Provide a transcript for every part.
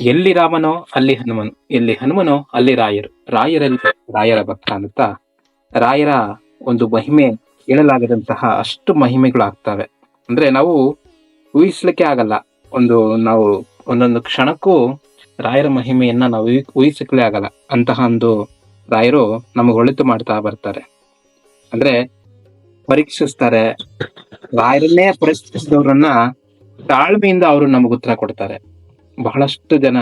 ಎಲ್ಲಿ ರಾಮನೋ ಅಲ್ಲಿ ಹನುಮನು, ಎಲ್ಲಿ ಹನುಮನೋ ಅಲ್ಲಿ ರಾಯರು. ರಾಯರಲ್ಲಿ ರಾಯರ ಭಕ್ತ ಅಂತ ರಾಯರ ಒಂದು ಮಹಿಮೆ ಹೇಳಲಾಗದಂತಹ ಅಷ್ಟು ಮಹಿಮೆಗಳು ಆಗ್ತವೆ. ಅಂದ್ರೆ ನಾವು ಊಹಿಸ್ಲಿಕ್ಕೆ ಆಗಲ್ಲ. ಒಂದು ನಾವು ಒಂದೊಂದು ಕ್ಷಣಕ್ಕೂ ರಾಯರ ಮಹಿಮೆಯನ್ನ ನಾವು ಊಹಿ- ಊಹಿಸಲಿಕ್ಕೆ ಆಗಲ್ಲ. ಅಂತಹ ಒಂದು ರಾಯರು ನಮಗೆ ಒಳಿತು ಮಾಡ್ತಾ ಬರ್ತಾರೆ. ಅಂದ್ರೆ ಪರೀಕ್ಷಿಸ್ತಾರೆ. ರಾಯರನ್ನೇ ಪರೀಕ್ಷಿಸಿದವರನ್ನ ತಾಳ್ಮೆಯಿಂದ ಅವರು ನಮಗೆ ಉತ್ತರ ಕೊಡ್ತಾರೆ. ಬಹಳಷ್ಟು ಜನ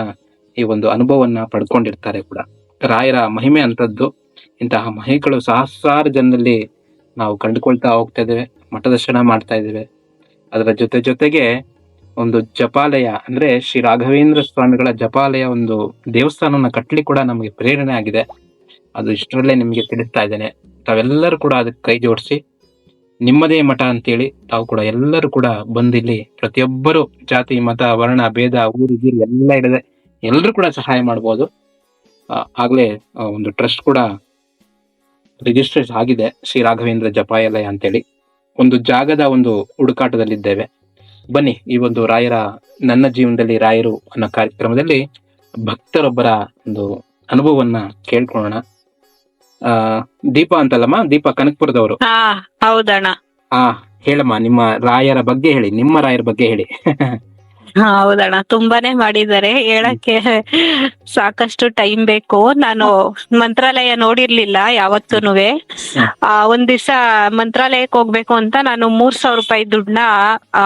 ಈ ಒಂದು ಅನುಭವವನ್ನ ಪಡ್ಕೊಂಡಿರ್ತಾರೆ ಕೂಡ. ರಾಯರ ಮಹಿಮೆ ಅಂತದ್ದು ಇಂತಹ ಮಹಿಮೆಗಳು ಸಹಸ್ರಾರು ಜನರಲ್ಲಿ ನಾವು ಕಂಡುಕೊಳ್ತಾ ಹೋಗ್ತಾ ಇದ್ದೇವೆ, ಮಠದರ್ಶನ ಮಾಡ್ತಾ ಇದ್ದೇವೆ. ಅದರ ಜೊತೆ ಜೊತೆಗೆ ಒಂದು ಜಪಾಲಯ, ಅಂದ್ರೆ ಶ್ರೀ ರಾಘವೇಂದ್ರ ಸ್ವಾಮಿಗಳ ಜಪಾಲಯ ಒಂದು ದೇವಸ್ಥಾನವನ್ನ ಕಟ್ಟಲಿ ಕೂಡ ನಮಗೆ ಪ್ರೇರಣೆ ಆಗಿದೆ. ಅದು ಇಷ್ಟರಲ್ಲೇ ನಿಮಗೆ ತಿಳಿಸ್ತಾ ಇದ್ದೇನೆ. ತಾವೆಲ್ಲರೂ ಕೂಡ ಅದಕ್ಕೆ ಕೈ ಜೋಡಿಸಿ ನಿಮ್ಮದೇ ಮಠ ಅಂತೇಳಿ ತಾವು ಕೂಡ ಎಲ್ಲರೂ ಕೂಡ ಬಂದಿಲ್ಲಿ ಪ್ರತಿಯೊಬ್ಬರು ಜಾತಿ, ಮತ, ವರ್ಣ, ಭೇದ, ಊರು, ಗೀರು ಎಲ್ಲ ಇಡದೆ ಎಲ್ಲರೂ ಕೂಡ ಸಹಾಯ ಮಾಡ್ಬೋದು. ಆಗ್ಲೇ ಒಂದು ಟ್ರಸ್ಟ್ ಕೂಡ ರಿಜಿಸ್ಟ್ರೇಷ್ ಆಗಿದೆ ಶ್ರೀ ರಾಘವೇಂದ್ರ ಜಪಾಯಲಯ ಅಂತೇಳಿ. ಒಂದು ಜಾಗದ ಒಂದು ಹುಡುಕಾಟದಲ್ಲಿದ್ದೇವೆ. ಬನ್ನಿ, ಈ ಒಂದು ರಾಯರ, ನನ್ನ ಜೀವನದಲ್ಲಿ ರಾಯರು ಅನ್ನೋ ಕಾರ್ಯಕ್ರಮದಲ್ಲಿ ಭಕ್ತರೊಬ್ಬರ ಒಂದು ಅನುಭವವನ್ನ ಕೇಳ್ಕೊಳ್ಳೋಣ. ಆ ದೀಪಾ ಅಂತಲ್ಲಮ್ಮ ದೀಪ ಕನಕಪುರದವರು. ಹಾ ಹೌದಣ್ಣ. ಹಾ ಹೇಳಮ್ಮ ನಿಮ್ಮ ರಾಯರ ಬಗ್ಗೆ ಹೇಳಿ ನಿಮ್ಮ ರಾಯರ ಬಗ್ಗೆ ಹೇಳಿ. ಹಾ, ಹೌದಣ್ಣ. ತುಂಬಾನೇ ಮಾಡಿದ್ದಾರೆ. ಹೇಳಕ್ಕೆ ಸಾಕಷ್ಟು ಟೈಮ್ ಬೇಕು. ನಾನು ಮಂತ್ರಾಲಯ ನೋಡಿರ್ಲಿಲ್ಲ ಯಾವತ್ತೂನುವೆ. ಆ ಒಂದ್ ದಿವಸ ಮಂತ್ರಾಲಯಕ್ಕೆ ಹೋಗ್ಬೇಕು ಅಂತ ನಾನು ಮೂರ್ ಸಾವಿರ ರೂಪಾಯಿ ದುಡ್ಡನ್ನ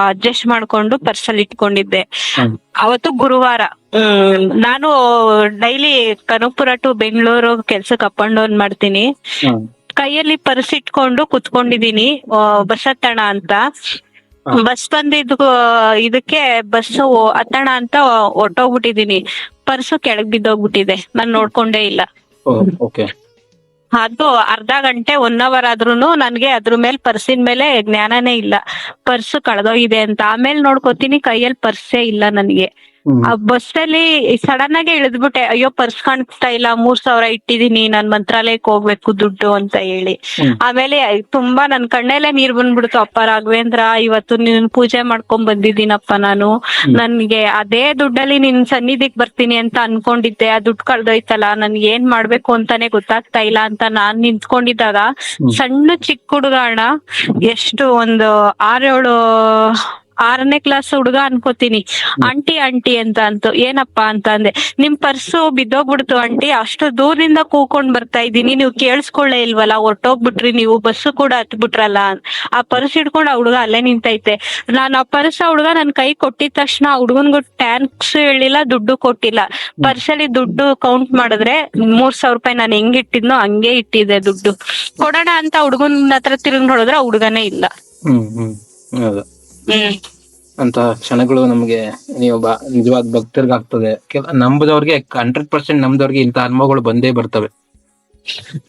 ಅಡ್ಜಸ್ಟ್ ಮಾಡ್ಕೊಂಡು ಪರ್ಸಲ್ ಇಟ್ಕೊಂಡಿದ್ದೆ. ಅವತ್ತು ಗುರುವಾರ. ಹ್ಮ್ ನಾನು ಡೈಲಿ ಕನಕಪುರ ಟು ಬೆಂಗಳೂರು ಕೆಲ್ಸಕ್ಕೆ ಅಪ್ ಅಂಡ್ ಡೌನ್ ಮಾಡ್ತೀನಿ. ಕೈಯಲ್ಲಿ ಪರ್ಸ್ ಇಟ್ಕೊಂಡು ಕುತ್ಕೊಂಡಿದೀನಿ ಬಸತ್ತಣ ಬಸ್ ಹತ್ತಣ ಅಂತ. ಬಸ್ ಬಂದಿದ್ ಇದಕ್ಕೆ ಬಸ್ ಹತ್ತಣ ಅಂತ ಹೊಟ್ಟೋಗ್ಬಿಟ್ಟಿದೀನಿ ಪರ್ಸು ಕೆಳಗ್ ಬಿದ್ದೋಗ್ಬಿಟ್ಟಿದೆ. ನಾನ್ ನೋಡ್ಕೊಂಡೇ ಇಲ್ಲ. ಓಕೆ ಅದು ಅರ್ಧ ಗಂಟೆ ಒನ್ ಅವರ್ ಆದ್ರೂನು ನನ್ಗೆ ಅದ್ರ ಮೇಲೆ ಪರ್ಸಿನ ಮೇಲೆ ಜ್ಞಾನನೇ ಇಲ್ಲ. ಪರ್ಸ್ ಕಳೆದೋಗಿದೆ ಅಂತ. ಆಮೇಲೆ ನೋಡ್ಕೋತೀನಿ ಕೈಯಲ್ಲಿ ಪರ್ಸೇ ಇಲ್ಲ ನನ್ಗೆ. ಆ ಬಸ್ ಅಲ್ಲಿ ಸಡನ್ ಆಗಿ ಇಳಿದ್ಬಿಟ್ಟೆ ಅಯ್ಯೋ ಪರ್ಸ್ ಕಾಣಿಸ್ತಾ ಇಲ್ಲ ಮೂರ್ ಸಾವಿರ ಇಟ್ಟಿದೀನಿ ನಾನ್ ಮಂತ್ರಾಲಯಕ್ಕೆ ಹೋಗ್ಬೇಕು ದುಡ್ಡು ಅಂತ ಹೇಳಿ. ಆಮೇಲೆ ತುಂಬಾ ನನ್ ಕಣ್ಣಲ್ಲೇ ನೀರ್ ಬಂದ್ಬಿಡ್ತು ಅಪ್ಪ ರಾಘವೇಂದ್ರ ಇವತ್ತು ನಿನ್ ಪೂಜೆ ಮಾಡ್ಕೊಂಡ್ ಬಂದಿದ್ದೀನಪ್ಪ ನಾನು. ನನ್ಗೆ ಅದೇ ದುಡ್ಡಲ್ಲಿ ನಿನ್ ಸನ್ನಿಧಿಗ್ ಬರ್ತೀನಿ ಅಂತ ಅನ್ಕೊಂಡಿದ್ದೆ ಆ ದುಡ್ಡು ಕಳ್ದೋಯ್ತಲ್ಲ ನನ್ಗೆ ಏನ್ ಮಾಡ್ಬೇಕು ಅಂತಾನೆ ಗೊತ್ತಾಗ್ತಾ ಇಲ್ಲ ಅಂತ ನಾನ್ ನಿಂತ್ಕೊಂಡಿದ್ದಾಗ ಸಣ್ಣ ಚಿಕ್ಕ ಹುಡುಗಾಣ ಎಷ್ಟು ಒಂದು ಆರೇಳು ಆರನೇ ಕ್ಲಾಸ್ ಹುಡುಗ ಅನ್ಕೋತೀನಿ. ಆಂಟಿ ಆಂಟಿ ಅಂತ ಅಂತು. ಏನಪ್ಪಾ ಅಂತ ಅಂದೆ. ನಿಮ್ ಪರ್ಸು ಬಿದ್ದೋಗ್ಬಿಡ್ತು ಆಂಟಿ. ಅಷ್ಟು ದೂರದಿಂದ ಕೂಕೊಂಡ್ ಬರ್ತಾ ಇದ್ದೀನಿ. ನೀವು ಕೇಳಿಸ್ಕೊಳ್ಳೇ ಇಲ್ವಲ್ಲ? ಹೊರಟೋಗ್ಬಿಟ್ರಿ. ನೀವು ಬಸ್ಸು ಕೂಡ ಹತ್ಬಿಟ್ರಲ್ಲ? ಆ ಪರ್ಸ್ ಹಿಡ್ಕೊಂಡು ಆ ಹುಡುಗ ಅಲ್ಲೇ ನಿಂತೈತೆ. ನಾನು ಆ ಪರ್ಸ್ ಆ ಹುಡುಗ ನನ್ ಕೈ ಕೊಟ್ಟಿದ ತಕ್ಷಣ ಆ ಹುಡುಗನ್ಗೂ ಟ್ಯಾಂಕ್ಸ್ ಹೇಳಿಲ್ಲ ದುಡ್ಡು ಕೊಟ್ಟಿಲ್ಲ. ಪರ್ಸಲ್ಲಿ ದುಡ್ಡು ಕೌಂಟ್ ಮಾಡಿದ್ರೆ ಮೂರ್ ಸಾವಿರ ರೂಪಾಯಿ ನಾನು ಹೆಂಗ್ ಇಟ್ಟಿದ್ನೋ ಹಂಗೆ ಇಟ್ಟಿದೆ ದುಡ್ಡು. ಕೊಡೋಣ ಅಂತ ಹುಡುಗನ ಹತ್ರ ತಿರುಗಿ ನೋಡಿದ್ರೆ ಆ ಹುಡುಗನೇ ಇಲ್ಲ. ಹ್ಮ್ ಹ್ಮ್. ಹೌದು ಹ್ಮ್ ಅಂತ ಕ್ಷಣಗಳು ನಮಗೆ ನೀವು ನಿಜವಾದ ಭಕ್ತರಿಗಾಗ್ತದೆ ಕೆಲ ನಂಬದವ್ರಿಗೆ ಹಂಡ್ರೆಡ್ ಪರ್ಸೆಂಟ್ ನಮ್ದವ್ರಿಗೆ ಇಂತ ಅನುಭವಗಳು ಬಂದೇ ಬರ್ತವೆ.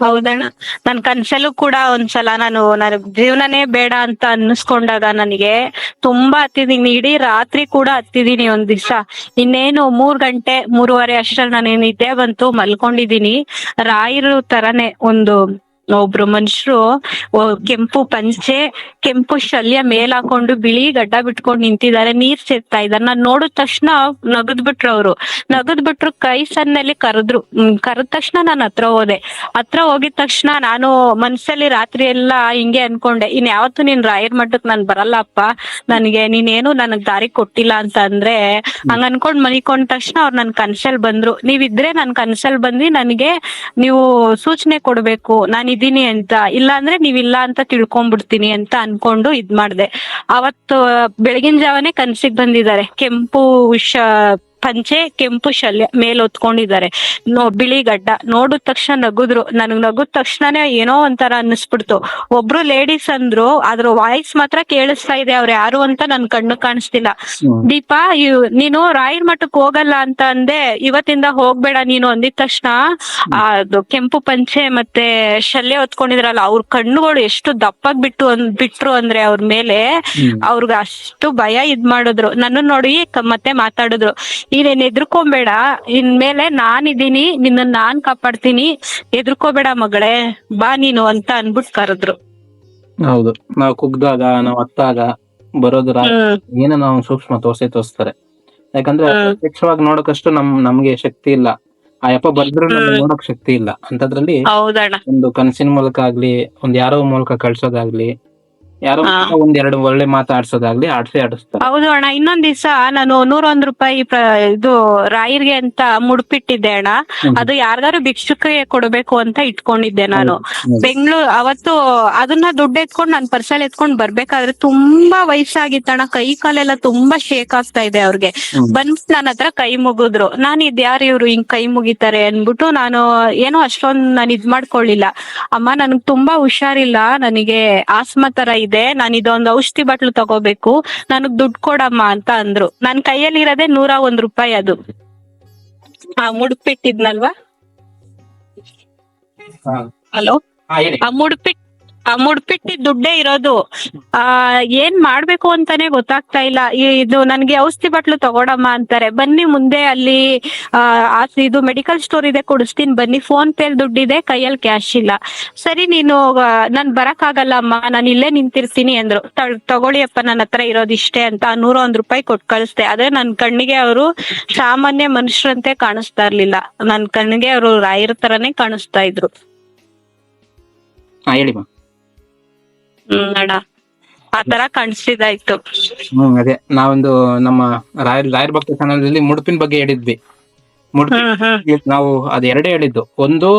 ಹೌದಣ್ಣ. ನನ್ ಕನ್ಸಲ್ಲೂ ಕೂಡ ಒಂದ್ಸಲ ನಾನು ನನ್ ಜೀವನನೇ ಬೇಡ ಅಂತ ಅನ್ನಿಸ್ಕೊಂಡಾಗ ನನಗೆ ತುಂಬಾ ಹತ್ತಿದೀನಿ. ಇಡೀ ರಾತ್ರಿ ಕೂಡ ಹತ್ತಿದೀನಿ ಒಂದ್ ದಿವ್ಸ. ಇನ್ನೇನು ಮೂರ್ ಗಂಟೆ, ಮೂರುವರೆ ಅಷ್ಟರಲ್ಲಿ ನಾನು ನಿದ್ದೆ ಬಂತು ಮಲ್ಕೊಂಡಿದೀನಿ. ರಾಯರು ತರನೇ ಒಂದು ಒಬ್ರು ಮನುಷ್ಯರು ಕೆಂಪು ಪಂಚೆ ಕೆಂಪು ಶಲ್ಯ ಮೇಲ್ ಹಾಕೊಂಡು ಬಿಳಿ ಗಡ್ಡ ಬಿಟ್ಕೊಂಡು ನಿಂತಿದ್ದಾರೆ ನೀರ್ ಸೇರ್ತಾ ಇದ್ದಾರೆ. ನಾನ್ ನೋಡಿದ ತಕ್ಷಣ ನಗದ್ ಬಿಟ್ರು ಅವ್ರು. ನಗದ್ ಬಿಟ್ರು ಕೈ ಸನ್ನಲ್ಲಿ ಕರೆದ್ರು. ಕರೆದ ತಕ್ಷಣ ನಾನು ಹತ್ರ ಹೋದೆ. ಹತ್ರ ಹೋಗಿದ ತಕ್ಷಣ ನಾನು ಮನ್ಸಲ್ಲಿ ರಾತ್ರಿ ಎಲ್ಲ ಹಿಂಗೆ ಅನ್ಕೊಂಡೆ ಇನ್ ಯಾವತ್ತು ನೀನ್ ರಾಯರ್ ಮಠಕ್ ನಾನ್ ಬರಲ್ಲಪ್ಪ. ನನ್ಗೆ ನೀನೇನು ನನಗ್ ದಾರಿ ಕೊಟ್ಟಿಲ್ಲ ಅಂತ ಅಂದ್ರೆ ಹಂಗ ಅನ್ಕೊಂಡ್ ಮನಿಕೊಂಡ ತಕ್ಷಣ ಅವ್ರು ನನ್ ಕನ್ಸಲ್ ಬಂದ್ರು. ನೀವಿದ್ರೆ ನನ್ ಕನ್ಸಲ್ ಬಂದಿ ನನ್ಗೆ ನೀವು ಸೂಚನೆ ಕೊಡ್ಬೇಕು. ನಾನ್ ಇದೀನಿ ಅಂತ. ಇಲ್ಲ ಅಂದ್ರೆ ನೀವಿಲ್ಲ ಅಂತ ತಿಳ್ಕೊಂಡ್ಬಿಡ್ತೀನಿ ಅಂತ ಅನ್ಕೊಂಡು ಇದ್ ಮಾಡ್ದೆ. ಅವತ್ತು ಬೆಳಗಿನ ಜಾವನೇ ಕನ್ಸಿಗ್ ಬಂದಿದ್ದಾರೆ. ಕೆಂಪು ಶ ಪಂಚೆ ಕೆಂಪು ಶಲ್ಯ ಮೇಲೆ ಹೊತ್ಕೊಂಡಿದ್ದಾರೆ ನೋ ಬಿಳಿ ಗಡ್ಡ. ನೋಡಿದ ತಕ್ಷಣ ನಗುದ್ರು. ನನಗ್ ನಗುದ ತಕ್ಷಣನೇ ಏನೋ ಒಂಥರ ಅನ್ನಿಸ್ಬಿಡ್ತು. ಒಬ್ರು ಲೇಡೀಸ್ ಅಂದ್ರು ಅದ್ರ ವಾಯ್ಸ್ ಮಾತ್ರ ಕೇಳಿಸ್ತಾ ಇದೆ ಅವ್ರು ಯಾರು ಅಂತ ನನ್ ಕಣ್ಣು ಕಾಣಿಸ್ತಿಲ್ಲ. ದೀಪಾ ನೀನು ರಾಯರ್ ಮಠಕ್ ಹೋಗಲ್ಲ ಅಂತ ಅಂದೆ ಇವತ್ತಿಂದ ಹೋಗ್ಬೇಡ ನೀನು ಅಂದಿದ ತಕ್ಷಣ ಆ, ಅದು ಕೆಂಪು ಪಂಚೆ ಮತ್ತೆ ಶಲ್ಯ ಹೊತ್ಕೊಂಡಿದ್ರಲ್ಲ ಅವ್ರ ಕಣ್ಣುಗಳು ಎಷ್ಟು ದಪ್ಪಾಗ್ ಬಿಟ್ಟು ಅಂದ್ ಬಿಟ್ರು ಅಂದ್ರೆ ಅವ್ರ ಮೇಲೆ. ಅವ್ರಿಗ ಅಷ್ಟು ಭಯ ಇದ್ ಮಾಡಿದ್ರು. ನನ್ನ ನೋಡಿ ಮತ್ತೆ ಮಾತಾಡಿದ್ರು. ನೀನೇನ್ ಎದ್ರುಕೊಂಬೇಡ. ಇನ್ಮೇಲೆ ನಾನಿದೀನಿ ನಿನ್ನ ನಾನ್ ಕಾಪಾಡ್ತೀನಿ. ಎದ್ರುಕೋಬೇಡ ಮಗಳೇ ಬಾ ನೀನು ಅಂತ ಅನ್ಬಿಟ್ ಕರೆದ್ರು. ಹೌದು. ನಾವು ಕುಗ್ದಾಗ ನಾವು ಅತ್ತಾಗ ಬರೋದ್ರ ಏನೋ ನಾವು ಸೂಕ್ಷ್ಮ ತೋರ್ಸೆ ತೋರಿಸ್ತಾರೆ. ಯಾಕಂದ್ರೆ. ಪ್ರತ್ಯಕ್ಷವಾಗಿ ನೋಡೋಕಷ್ಟು ನಮ್ ನಮ್ಗೆ ಶಕ್ತಿ ಇಲ್ಲ. ಆ ಯಪ್ಪ ಬಂದ್ರು ನೋಡಕ್ ಶಕ್ತಿ ಇಲ್ಲ. ಅಂತದ್ರಲ್ಲಿ ಒಂದು ಕನಸಿನ ಮೂಲಕ ಆಗ್ಲಿ ಒಂದ್ ಯಾರೋ ಮೂಲಕ ಕಳ್ಸೋದಾಗ್ಲಿ ಯಾರೋ ಹಾ. ಒಂದ್ ಎರಡು ಒಳ್ಳೆ ಮಾತಾಡ್ಸೋದಾಗ್ಲಿ ಆಡ್ಸಿ ಆಡಿಸ್ತಾರೆ. ಹೌದು ಅಣ್ಣ ಇನ್ನೊಂದ್ ದಿವಸ ನಾನು ನೂರ ಒಂದ್ ರೂಪಾಯಿ ಪ್ರ- ಇದು ರಾಯರ್ಗೆ ಅಂತ ಮುಡ್ಪಿಟ್ಟಿದ್ದೆ ಅಣ್ಣ. ಅದು ಯಾರ್ದಾರು ಭಿಕ್ಷುಕಿಗೆ ಕೊಡ್ಬೇಕು ಅಂತ ಇಟ್ಕೊಂಡಿದ್ದೆ ನಾನು. ಬೆಂಗಳೂರು ಅವತ್ತು ಅದನ್ನ ದುಡ್ಡು ಎತ್ಕೊಂಡು ನಾನು ಪರ್ಸಲ್ ಎತ್ಕೊಂಡ್ ಬರ್ಬೇಕಾದ್ರೆ ತುಂಬಾ ವಯಸ್ಸಾಗಿತ್ತಣ್ಣ ಕೈ ಕಾಲೆಲ್ಲ ತುಂಬಾ ಶೇಕ್ ಆಗ್ತಾ ಇದೆ ಅವ್ರಿಗೆ. ಬಂದ್ ಬಂದ್ಬಿಟ್ಟು ನನ್ನ ಹತ್ರ ಕೈ ಮುಗಿದ್ರು. ನಾನು ಇದ್ ಯಾರು ಇವ್ರು ಹಿಂಗ್ ಕೈ ಮುಗಿತಾರೆ ಅನ್ಬಿಟ್ಟು ನಾನು ಏನೋ ಅಷ್ಟೊಂದ್ ನಾನು ಇದ್ ಮಾಡ್ಕೊಳ್ಳಿಲ್ಲ. ಅಮ್ಮ ನನ್ಗ್ ತುಂಬಾ ಹುಷಾರಿಲ್ಲ. ನನಗೆ ಆಸ್ಮಾ ತರ ಇದೆ ನಾನು ಇದೊಂದು ಔಷಧಿ ಬಾಟ್ಲು ತಗೋಬೇಕು ನನಗ್ ದುಡ್ಡು ಕೊಡಮ್ಮ ಅಂತ ಅಂದ್ರು. ನನ್ ಕೈಯಲ್ಲಿ ಇರೋದೇ ನೂರ ಒಂದ್ ರೂಪಾಯಿ ಅದು. ಆ ಮುಡ್ಪಿಟ್ಟಿದ್ನಲ್ವಾ. ಹಲೋ? ಆ ಮುಡ್ಪಿಟ್ ಆ ಮುಡ್ಪಿಟ್ಟಿದ್ ದುಡ್ಡೇ ಇರೋದು. ಆ, ಏನ್ ಮಾಡ್ಬೇಕು ಅಂತಾನೆ ಗೊತ್ತಾಗ್ತಾ ಇಲ್ಲ. ಇದು ನನ್ಗೆ ಔಷಧಿ ಬಟ್ಲು ತಗೊಳಮ್ಮ ಅಂತಾರೆ. ಬನ್ನಿ ಮುಂದೆ ಅಲ್ಲಿ, ಆ ಇದು ಮೆಡಿಕಲ್ ಸ್ಟೋರ್ ಇದೆ, ಕೊಡಿಸ್ತೀನಿ. ಬನ್ನಿ. ಫೋನ್ ಪೇಲ್ ದುಡ್ಡಿದೆ, ಕೈಯಲ್ಲಿ ಕ್ಯಾಶ್ ಇಲ್ಲ. ಸರಿ ನೀನು ನಾನ್ ಬರಕ್ ಅಮ್ಮ. ನಾನು ಇಲ್ಲೇ ನಿಂತಿರ್ತೀನಿ ಅಂದ್ರು. ತಗೊಳ್ಳಿಯಪ್ಪ ನನ್ನ ಹತ್ರ ಇರೋದು ಇಷ್ಟೇ ಅಂತ ನೂರ ಒಂದ್ ರೂಪಾಯಿ ಕೊಟ್ ಕಳಿಸ್ದೆ. ಆದ್ರೆ ನನ್ ಕಣ್ಣಿಗೆ ಅವರು ಸಾಮಾನ್ಯ ಮನುಷ್ಯರಂತೆ ಕಾಣಿಸ್ತಾ ಇರ್ಲಿಲ್ಲ. ನನ್ ಕಣ್ಣಿಗೆ ಅವರು ರಾಯರ ತರನೇ ಕಾಣಿಸ್ತಾ ಇದ್ರು. ಹೇಳಿ ಹ್ಮ್ ಅಣ್ಣ ಆ ತರ ಕಾಣಿಸ್ತಿದಾಯ್ತು ಹ್ಮ್ ಅದೇ. ನಾವೊಂದು ನಮ್ಮ ರಾಯರ್ ರಾಯರ್ ಭಕ್ತ ಚಾನಲ್ ಮುಡುಪಿನ ಬಗ್ಗೆ ಹೇಳಿದ್ವಿ. ಮುಡುಪಿ ಹ್ಮ್ ಹ್ಮ್. ನಾವು ಅದ್ ಎರಡೇ ಹೇಳಿದ್ದು. ಒಂದು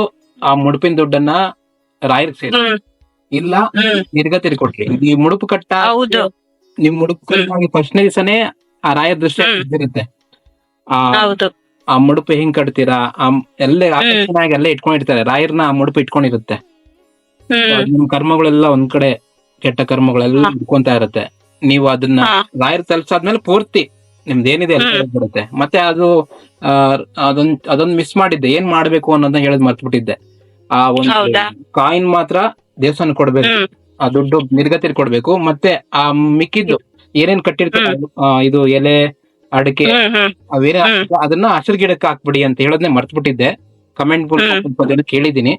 ಆ ಮುಡುಪಿನ ದುಡ್ಡನ್ನ ರಾಯರ್ ಸೇರಿ. ಹ್ಮ್. ಇಲ್ಲ ಹ್ಮ್. ನಿರ್ಗತಿರಿ ಕೊಟ್ರಿ. ಈ ಮುಡುಪು ಕಟ್ಟ ಹೌದು. ನಿಮ್ ಮುಡುಪು ಫಸ್ಟ್ ಫಸ್ಟ್ನೇ ದಿವಸನೇ ಆ ರಾಯರ್ ದೃಷ್ಟಿ ಹ್ಮ್. ಇದ್ದಿರುತ್ತೆ. ಆ ಹೌದು. ಆ ಮುಡುಪು ಹೆಂಗ್ ಕಟ್ತೀರಾ? ಆ ಎಲ್ಲ ಆಕರ್ಷಣೆಯಾಗಿ ಎಲ್ಲ ಇಟ್ಕೊಂಡಿರ್ತಾರೆ. ರಾಯರ್ನ ಆ ಮುಡುಪು ಇಟ್ಕೊಂಡಿರುತ್ತೆ. ಹ್ಮ್. ನಿಮ್ ಕರ್ಮಗಳೆಲ್ಲ ಒಂದ್ ಕಡೆ ಕೆಟ್ಟ ಕರ್ಮಗಳೆಲ್ಲ. ಇಟ್ಕೊಂತ ಇರುತ್ತೆ. ನೀವು ಅದನ್ನ ರಾಯರ್ ತಲ್ಸಾದ್ಮೇಲೆ ಪೂರ್ತಿ ನಿಮ್ದು ಏನಿದೆ ಎಲ್ಲ. ಮತ್ತೆ ಅದು ಅದೊಂದ್ ಅದೊಂದ್ ಮಿಸ್ ಮಾಡಿದ್ದೆ. ಏನ್ ಮಾಡ್ಬೇಕು ಅನ್ನೋದನ್ನ ಹೇಳದ್ ಮರ್ತ್ಬಿಟ್ಟಿದ್ದೆ. ಆ ಒಂದು? ಕಾಯಿನ್ ಮಾತ್ರ ದೇವಸ್ಥಾನ ಕೊಡ್ಬೇಕು. ಆ ದುಡ್ಡು ನಿರ್ಗತಿಯಲ್ಲಿ ಕೊಡ್ಬೇಕು. ಮತ್ತೆ ಆ ಮಿಕ್ಕಿದ್ದು ಏನೇನ್ ಕಟ್ಟಿರ್ತಾರೆ ಇದು ಎಲೆ ಅಡಿಕೆ ಅವೇನ ಅದನ್ನ ಹಸಿರು ಗಿಡಕ್ಕೆ ಹಾಕ್ಬಿಡಿ ಅಂತ ಹೇಳೋದನ್ನೇ ಮರ್ತ್ಬಿಟ್ಟಿದ್ದೆ. ಕಮೆಂಟ್. ಸ್ವಲ್ಪ ಜನ ಕೇಳಿದೀನಿ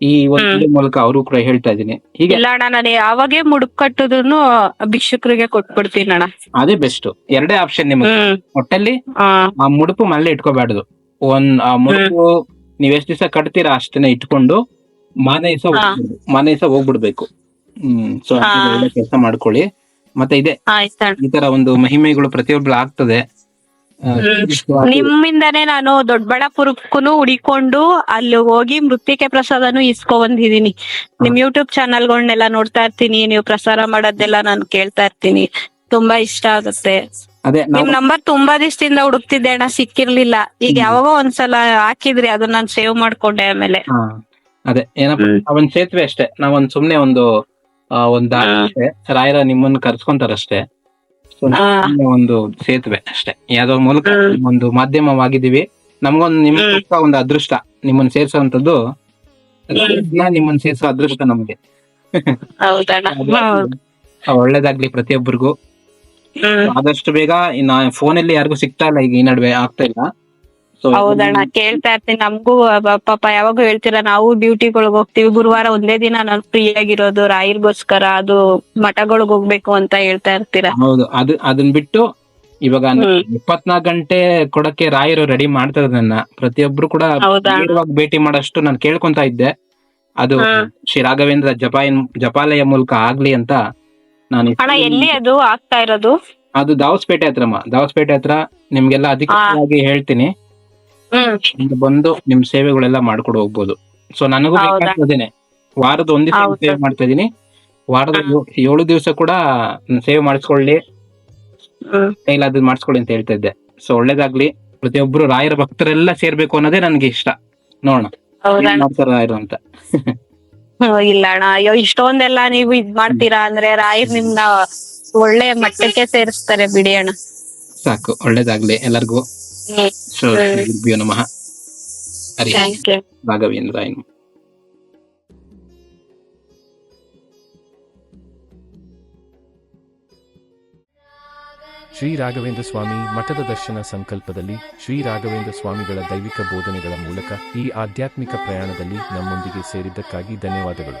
ಈ ಒಂದು ಮೂಲಕ ಅವರು ಕೂಡ ಹೇಳ್ತಾ ಇದೀನಿ ಹೀಗೆ ಇಲ್ಲ ಅಣ್ಣ ನಾನು ಯಾವಾಗೆ ಕಟ್ಟುದನ್ನು ಭಿಕ್ಷುಕರಿಗೆ ಕೊಟ್ಬಿಡ್ತೀನಿ ಅಣ್ಣ. ಅದೇ ಬೆಸ್ಟ್ ಎರಡೇ ಆಪ್ಷನ್ ನಿಮಗೆ. ಒಟ್ಟಲ್ಲಿ ಆ, ಮುಡುಪು ಮಲ್ಲೇ ಇಟ್ಕೋಬಾರ್ದು ಒಂದ್ ಆ ಮುಡುಪು ನೀವ್ ಎಷ್ಟ್ ದಿವಸ ಕಟ್ತೀರಾ ಅಷ್ಟನ್ನ ಇಟ್ಕೊಂಡು ಮನೆ ದಿವಸ ಮನೆ ದಿವಸ ಹೋಗ್ಬಿಡ್ಬೇಕು. ಹ್ಮ್ ಸೊ ಕೆಲಸ ಮಾಡ್ಕೊಳ್ಳಿ. ಮತ್ತೆ ಇದೆ ಈ ತರ ಒಂದು ಮಹಿಮೆಗಳು ಪ್ರತಿಯೊಬ್ರು ಆಗ್ತದೆ. ನಿಮ್ಮಿಂದಾನೇ ನಾನು ದೊಡ್ಡಬಳ್ಳಾಪುರಕ್ಕೂ ಹುಡಿಕೊಂಡು ಅಲ್ಲಿ ಹೋಗಿ ಮೃತ್ತಿಕೆ ಪ್ರಸಾದನು ಇಸ್ಕೊ ಬಂದಿದೀನಿ ನಿಮ್ ಯೂಟ್ಯೂಬ್ ಚಾನಲ್ಗಳನ್ನೆಲ್ಲ ನೋಡ್ತಾ ಇರ್ತೀನಿ ನೀವು ಪ್ರಸಾರ ಮಾಡೋದೆಲ್ಲ ನಾನು ಕೇಳ್ತಾ ಇರ್ತೀನಿ. ತುಂಬಾ ಇಷ್ಟ ಆಗುತ್ತೆ. ಅದೇ ನಿಮ್ ನಂಬರ್ ತುಂಬಾ ದಿವಸದಿಂದ ಹುಡುಕ್ತಿದ್ದೆ ಅಣ್ಣ ಸಿಕ್ಕಿರ್ಲಿಲ್ಲ. ಈಗ ಯಾವಾಗ ಒಂದ್ಸಲ ಹಾಕಿದ್ರಿ ಅದನ್ನ ನಾನು ಸೇವ್ ಮಾಡ್ಕೊಂಡೆ ಆಮೇಲೆ. ಅದೇ ಏನಪ್ಪ ಒಂದ್ ಸೇತುವೆ ಅಷ್ಟೇ ನಾವೊಂದ್ ಸುಮ್ನೆ ಒಂದು ಒಂದ್ ರಾಯರ ನಿಮ್ಮನ್ನ ಕರ್ಸ್ಕೊಂತಾರಷ್ಟೇ. ಒಂದು ಸೇತುವೆ ಅಷ್ಟೇ. ಯಾವ್ದೋ ಮೂಲಕ ಒಂದು ಮಾಧ್ಯಮವಾಗಿದ್ದೀವಿ. ನಮ್ಗೊಂದು ನಿಮ್ ಒಂದು ಅದೃಷ್ಟ ನಿಮ್ಮನ್ನ ಸೇರಿಸುವಂತದ್ದು. ನಿಮ್ಮನ್ನ ಸೇರ್ಸೋ ಅದೃಷ್ಟ ನಮ್ಗೆ. ಒಳ್ಳೇದಾಗ್ಲಿ ಪ್ರತಿಯೊಬ್ಬರಿಗೂ. ಆದಷ್ಟು ಬೇಗ ಇನ್ನ ಫೋನಲ್ಲಿ ಯಾರಿಗೂ ಸಿಗ್ತಾ ಇಲ್ಲ ಈಗ ಈ ನಡುವೆ ಆಗ್ತಾ ಇಲ್ಲ. ಹೌದಣ್ಣ ಕೇಳ್ತಾ ಇರ್ತೀನಿ. ನಮ್ಗೂ ಪಾಪ ಯಾವಾಗೂ ಹೇಳ್ತೀರಾ ನಾವು ಡ್ಯೂಟಿಗಳಿಗೆ ಹೋಗ್ತೀವಿ. ಗುರುವಾರ ಒಂದೇ ದಿನ ನಾನು ಫ್ರೀ ಆಗಿರೋದು ರಾಯರ್ಗೋಸ್ಕರ ಅದು ಮಠಗಳಿಗೆ ಹೋಗ್ಬೇಕು ಅಂತ ಹೇಳ್ತಾ ಇರ್ತೀರಾ? ಹೌದು. ಅದು ಅದನ್ ಬಿಟ್ಟು ಇವಾಗ. ಇಪ್ಪತ್ನಾಲ್ಕು ಗಂಟೆ ಕೊಡಕ್ಕೆ ರಾಯರು ರೆಡಿ ಮಾಡ್ತಾರೆ ನನ್ನ. ಪ್ರತಿಯೊಬ್ರು ಕೂಡ? ನೇರವಾಗಿ ಭೇಟಿ ಮಾಡಷ್ಟು ನಾನು ಕೇಳ್ಕೊಂತ ಇದ್ದೆ. ಅದು ಶ್ರೀ ರಾಘವೇಂದ್ರ ಜಪಾಯನ್ ಜಪಾಲಯ ಮೂಲಕ ಆಗ್ಲಿ ಅಂತ ನಾನು ಅಣ್ಣ ಎಲ್ಲಿ ಅದು ಆಗ್ತಾ ಇರೋದು? ಅದು ದಾವಸ್ಪೇಟೆ ಹತ್ರಮ್ಮ ದಾವಸ್ಪೇಟೆ ಹತ್ರ ನಿಮ್ಗೆಲ್ಲ ಅಧಿಕೃತವಾಗಿ ಹೇಳ್ತೀನಿ. ಬಂದು ನಿಮ್ ಸೇವೆಗಳೆಲ್ಲ ಮಾಡ್ಕೊಂಡು ಹೋಗ್ಬೋದು. ಸೊ ನನಗೂ? ಬೇಕಾಗ್ತದೇನೆ ವಾರದ ಒಂದ್ ದಿವಸ ಸೇವೆ ಮಾಡ್ತಾ ಇದೀನಿ ವಾರದ ಏಳು- ದಿವಸ ಕೂಡ ಸೇವೆ ಮಾಡಿಸ್ಕೊಳ್ಳಿ. ಅದನ್ನ ಮಾಡಿಸ್ಕೊಳ್ಳಿ ಅಂತ ಹೇಳ್ತಾ ಇದ್ದೆ. ಸೊ ಒಳ್ಳೇದಾಗ್ಲಿ. ಪ್ರತಿಯೊಬ್ರು ರಾಯರ ಭಕ್ತರೆಲ್ಲ ಸೇರ್ಬೇಕು ಅನ್ನೋದೇ ನನ್ಗೆ ಇಷ್ಟ. ನೋಡೋಣ. ಮಾಡ್ತಾರ ರಾಯರು ಅಂತ. ಇಲ್ಲ ಅಣ್ಣ. ಅಯ್ಯೋ ಇಷ್ಟೊಂದೆಲ್ಲ ನೀವು ಇದ್ ಮಾಡ್ತೀರಾ ಅಂದ್ರೆ ರಾಯರ್ ನಿಮ್ನ ಒಳ್ಳೆ ಮಟ್ಟಕ್ಕೆ ಸೇರಿಸ್ತಾರೆ ಬಿಡಿ ಅಣ್ಣ. ಸಾಕು. ಒಳ್ಳೇದಾಗ್ಲಿ ಎಲ್ಲರಿಗೂ. ಶ್ರೀ. ಗುರುಭ್ಯೋ ನಮಃ ಹರಿ ಥ್ಯಾಂಕ್ ಯು ರಾಘವೇಂದ್ರ ಶ್ರೀ ರಾಘವೇಂದ್ರ ಸ್ವಾಮಿ ಮಠದ ದರ್ಶನ ಸಂಕಲ್ಪದಲ್ಲಿ ಶ್ರೀ ರಾಘವೇಂದ್ರ ಸ್ವಾಮಿಗಳ ದೈವಿಕ ಬೋಧನೆಗಳ ಮೂಲಕ ಈ ಆಧ್ಯಾತ್ಮಿಕ ಪ್ರಯಾಣದಲ್ಲಿ ನಮ್ಮೊಂದಿಗೆ ಸೇರಿದ್ದಕ್ಕಾಗಿ ಧನ್ಯವಾದಗಳು.